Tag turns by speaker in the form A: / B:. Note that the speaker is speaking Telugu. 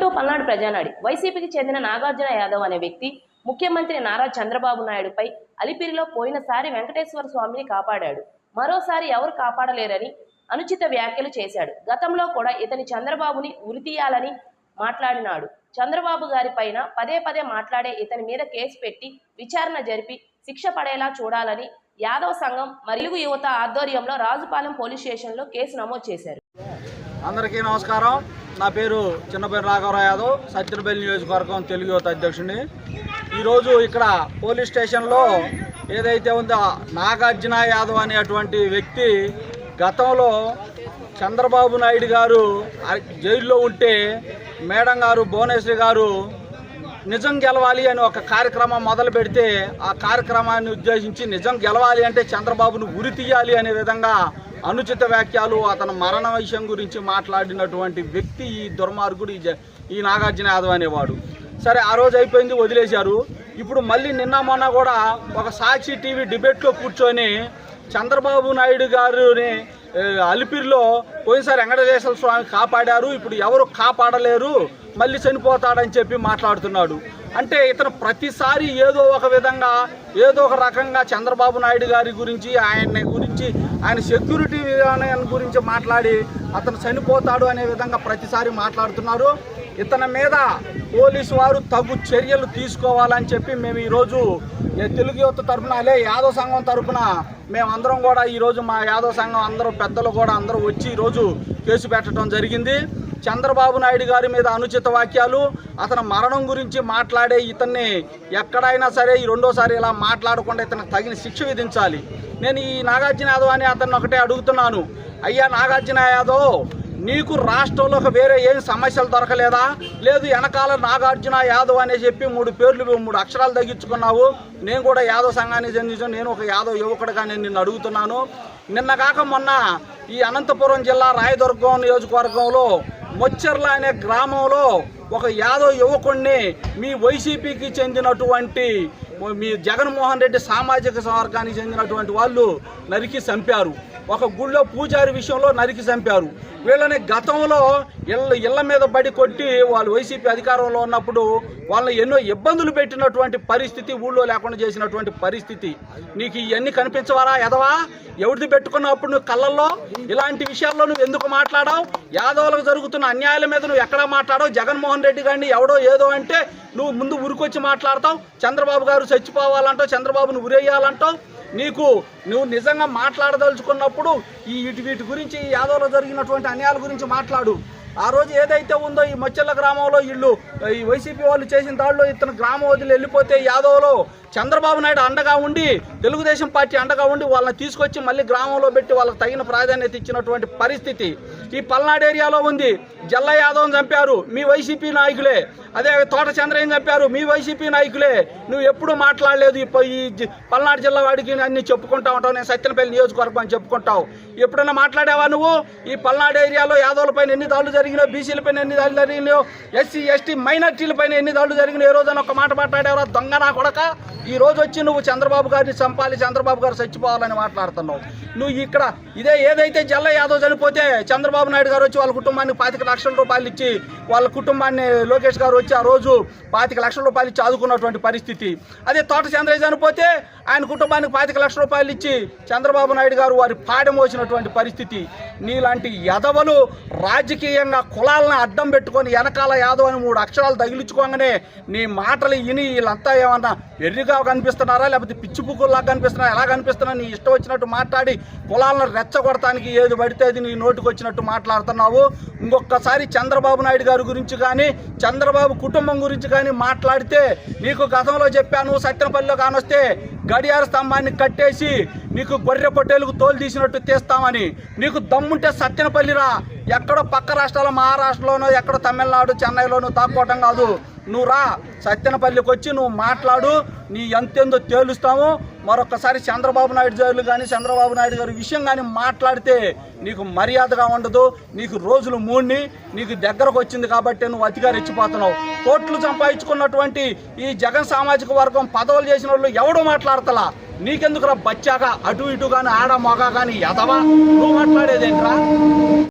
A: టు పల్నాడు ప్రజానాడి. వైసీపీకి చెందిన నాగార్జున యాదవ్ అనే వ్యక్తి ముఖ్యమంత్రి నారా చంద్రబాబు నాయుడుపై అలిపిరిలో పోయినసారి వెంకటేశ్వర స్వామిని కాపాడాడు. మరోసారి ఎవరు కాపాడలేరని అనుచిత వ్యాఖ్యలు చేశాడు. గతంలో కూడా ఇతని చంద్రబాబుని ఉరితీయాలని మాట్లాడినాడు. చంద్రబాబు గారి పైన పదే పదే మాట్లాడే ఇతని మీద కేసు పెట్టి విచారణ జరిపి శిక్ష పడేలా చూడాలని యాదవ్ సంఘం మరియు యువత ఆధ్వర్యంలో రాజుపాలెం పోలీస్ స్టేషన్లో కేసు నమోదు చేశారు.
B: అందరికీ నమస్కారం. నా పేరు చిన్నపేరు రాఘవరావు యాదవ్ సత్యనపల్లి నియోజకవర్గం తెలుగు యువత అధ్యక్షుడిని. ఈరోజు ఇక్కడ పోలీస్ స్టేషన్లో ఏదైతే ఉందో నాగార్జున యాదవ్ అనేటువంటి వ్యక్తి గతంలో చంద్రబాబు నాయుడు గారు జైల్లో ఉంటే మేడం గారు భువనేశ్వరి గారు నిజం గెలవాలి అని ఒక కార్యక్రమం మొదలు పెడితే ఆ కార్యక్రమాన్ని ఉద్దేశించి నిజం గెలవాలి అంటే చంద్రబాబును ఉరి తీయాలి అనే విధంగా అనుచిత వ్యాఖ్యలు అతని మరణ విషయం గురించి మాట్లాడినటువంటి వ్యక్తి ఈ దుర్మార్గుడు ఈ జ- ఈ నాగార్జున యాదవ్ అనేవాడు. సరే ఆ రోజు అయిపోయింది వదిలేశారు. ఇప్పుడు మళ్ళీ నిన్న మొన్న కూడా ఒక సాక్షి టీవీ డిబేట్లో కూర్చొని చంద్రబాబు నాయుడు గారిని అలిపిరిలో పోయినసారి వెంకటేశ్వర స్వామి కాపాడారు. ఇప్పుడు ఎవరు కాపాడలేరు మళ్ళీ చనిపోతాడని చెప్పి మాట్లాడుతున్నాడు. అంటే ఇతను ప్రతిసారి ఏదో ఒక విధంగా ఏదో ఒక రకంగా చంద్రబాబు నాయుడు గారి గురించి ఆయన గురించి ఆయన సెక్యూరిటీ విధానం గురించి మాట్లాడి అతను చనిపోతాడు అనే విధంగా ప్రతిసారి మాట్లాడుతున్నారు. ఇతని మీద పోలీసు వారు తగు చర్యలు తీసుకోవాలని చెప్పి మేము ఈరోజు తెలుగు యువత తరఫున అలే యాదవ సంఘం తరఫున మేమందరం కూడా ఈరోజు మా యాదవ సంఘం అందరూ పెద్దలు కూడా అందరూ వచ్చి ఈరోజు కేసు పెట్టడం జరిగింది. చంద్రబాబు నాయుడు గారి మీద అనుచిత వాక్యాలు అతని మరణం గురించి మాట్లాడే ఇతన్ని ఎక్కడైనా సరే ఈ రెండోసారి ఇలా మాట్లాడకుండా ఇతనికి తగిన శిక్ష విధించాలి. నేను ఈ నాగార్జున యాదవ్ అని అతన్ని ఒకటే అడుగుతున్నాను. అయ్యా నాగార్జున యాదవ్ నీకు రాష్ట్రంలో ఒక వేరే ఏం సమస్యలు దొరకలేదా? లేదు వెనకాల నాగార్జున యాదవ్ అనే చెప్పి మూడు పేర్లు మూడు అక్షరాలు తగ్గించుకున్నావు. నేను కూడా యాదవ్ సంఘానికి చెందిన నేను ఒక యాదవ్ యువకుడుగా నేను నిన్ను అడుగుతున్నాను. నిన్న కాక మొన్న ఈ అనంతపురం జిల్లా రాయదుర్గం నియోజకవర్గంలో మొచ్చర్ల అనే గ్రామంలో ఒక యాదవ్ యువకుణ్ణి మీ వైసీపీకి చెందినటువంటి మీ జగన్మోహన్ రెడ్డి సామాజిక వర్గానికి చెందినటువంటి వాళ్ళు నరికి చంపారు. ఒక గుళ్ళో పూజారి విషయంలో నరికి చంపారు. వీళ్ళని గతంలో ఇళ్ళ ఇళ్ళ మీద బడి కొట్టి వాళ్ళు వైసీపీ అధికారంలో ఉన్నప్పుడు వాళ్ళని ఎన్నో ఇబ్బందులు పెట్టినటువంటి పరిస్థితి ఊళ్ళో లేకుండా చేసినటువంటి పరిస్థితి. నీకు ఇవన్నీ కనిపించవారా ఎదవా ఎవరిది పెట్టుకున్నప్పుడు నువ్వు కళ్ళల్లో? ఇలాంటి విషయాల్లో నువ్వు ఎందుకు మాట్లాడావు? యాదవులకు జరుగుతున్న అన్యాయాల మీద నువ్వు ఎక్కడ మాట్లాడావు? జగన్మోహన్ రెడ్డి గారిని ఎవడో ఏదో అంటే నువ్వు ముందు ఉరికొచ్చి మాట్లాడతావు. చంద్రబాబు గారు చచ్చిపోవాలంటావు చంద్రబాబును ఉరేయాలంటావు నీకు నువ్వు నిజంగా మాట్లాడదలుచుకున్నప్పుడు ఈ వీటి వీటి గురించి ఈ యాదవ్లో జరిగినటువంటి అన్యాయాల గురించి మాట్లాడు. ఆ రోజు ఏదైతే ఉందో ఈ మచ్చర్ల గ్రామంలో ఇల్లు ఈ వైసీపీ వాళ్ళు చేసిన దాడిలో ఇతను గ్రామం వదిలి వెళ్ళిపోతే యాదవ్లో చంద్రబాబు నాయుడు అండగా ఉండి తెలుగుదేశం పార్టీ అండగా ఉండి వాళ్ళని తీసుకొచ్చి మళ్ళీ గ్రామంలో పెట్టి వాళ్ళకి తగిన ప్రాధాన్యత ఇచ్చినటువంటి పరిస్థితి. ఈ పల్నాడు ఏరియాలో ఉంది. జల్ల యాదవ్ చంపారు. మీ వైసీపీ నాయకులే. అదే తోట చంద్రయ్య చంపారు. మీ వైసీపీ నాయకులే. నువ్వు ఎప్పుడు మాట్లాడలేదు ఈ పల్నాడు జిల్లా వాడికి అన్ని చెప్పుకుంటా ఉంటావు. నేను సత్యనపల్లి నియోజకవర్గం అని చెప్పుకుంటావు. ఎప్పుడైనా మాట్లాడావా నువ్వు? ఈ పల్నాడు ఏరియాలో యాదవులపైన ఎన్ని దాడులు జరిగినాయో బీసీలపైన ఎన్ని దాడులు జరిగినాయో ఎస్సీ ఎస్టీ మైనార్టీల పైన ఎన్ని దాడులు జరిగినాయో ఏ రోజైనా ఒక మాట మాట్లాడేవరా దొంగ నా కొడక? ఈ రోజు వచ్చి నువ్వు చంద్రబాబు గారిని చంపాలి చంద్రబాబు గారు చచ్చిపోవాలని మాట్లాడుతున్నావు. నువ్వు ఇక్కడ ఇదే ఏదైతే జల్ల యాదవ్ చనిపోతే చంద్రబాబు నాయుడు గారు వచ్చి వాళ్ళ కుటుంబానికి పాతిక లక్షల రూపాయలు ఇచ్చి వాళ్ళ కుటుంబాన్ని లోకేష్ గారు వచ్చి ఆ రోజు పాతిక లక్షల రూపాయలు ఇచ్చి ఆదుకున్నటువంటి పరిస్థితి. అదే తోట చంద్రయ్య చనిపోతే ఆయన కుటుంబానికి పాతిక లక్షల రూపాయలు ఇచ్చి చంద్రబాబు నాయుడు గారు వారి పాడమోసినటువంటి పరిస్థితి. నీలాంటి యదవలు రాజకీయంగా కులాలను అడ్డం పెట్టుకొని వెనకాల యాదవ్ అని మూడు అక్షరాలు తగిలించుకోగానే నీ మాటలు విని వీళ్ళంతా ఏమన్నా ఎర్రిగా కనిపిస్తున్నారా? లేకపోతే పిచ్చిపుక్కుల్లాగా కనిపిస్తున్నారా? ఎలా కనిపిస్తున్నా నీ ఇష్టం వచ్చినట్టు మాట్లాడి కులాలను రెచ్చగొడటానికి ఏది పడితే అది నీ నోటికి వచ్చినట్టు మాట్లాడుతున్నావు. ఇంకొకసారి చంద్రబాబు నాయుడు గారు గురించి కానీ చంద్రబాబు కుటుంబం గురించి కానీ మాట్లాడితే నీకు గతంలో చెప్పాను సత్యనపల్లిలో కానొస్తే గడియార స్తంభాన్ని కట్టేసి నీకు గొర్రె పొట్టేలకు తోలు తీసినట్టు తీస్తామని. నీకు దమ్ముంటే సత్యనపల్లిరా ఎక్కడో పక్క రాష్ట్రాల మహారాష్ట్రలోనో ఎక్కడో తమిళనాడు చెన్నైలోనో తాక్కోవటం కాదు. నువ్వు రా సత్యనపల్లికి వచ్చి నువ్వు మాట్లాడు నీ ఎంతెందో తేలుస్తాము. మరొకసారి చంద్రబాబు నాయుడు గారు కానీ చంద్రబాబు నాయుడు గారి విషయం కానీ మాట్లాడితే నీకు మర్యాదగా ఉండదు నీకు రోజులు మూడిని నీకు దగ్గరకు వచ్చింది కాబట్టి నువ్వు అతిగా రెచ్చిపోతున్నావు కోట్లు సంపాదించుకున్నటువంటి ఈ జగన్ సామాజిక వర్గం పదవులు చేసిన వాళ్ళు ఎవడు మాట్లాడతలా? నీకెందుకురా బచ్చాగా అటు ఇటు కానీ ఆడ మొగ కానీ ఎదవా నువ్వు మాట్లాడేదేంట్రా?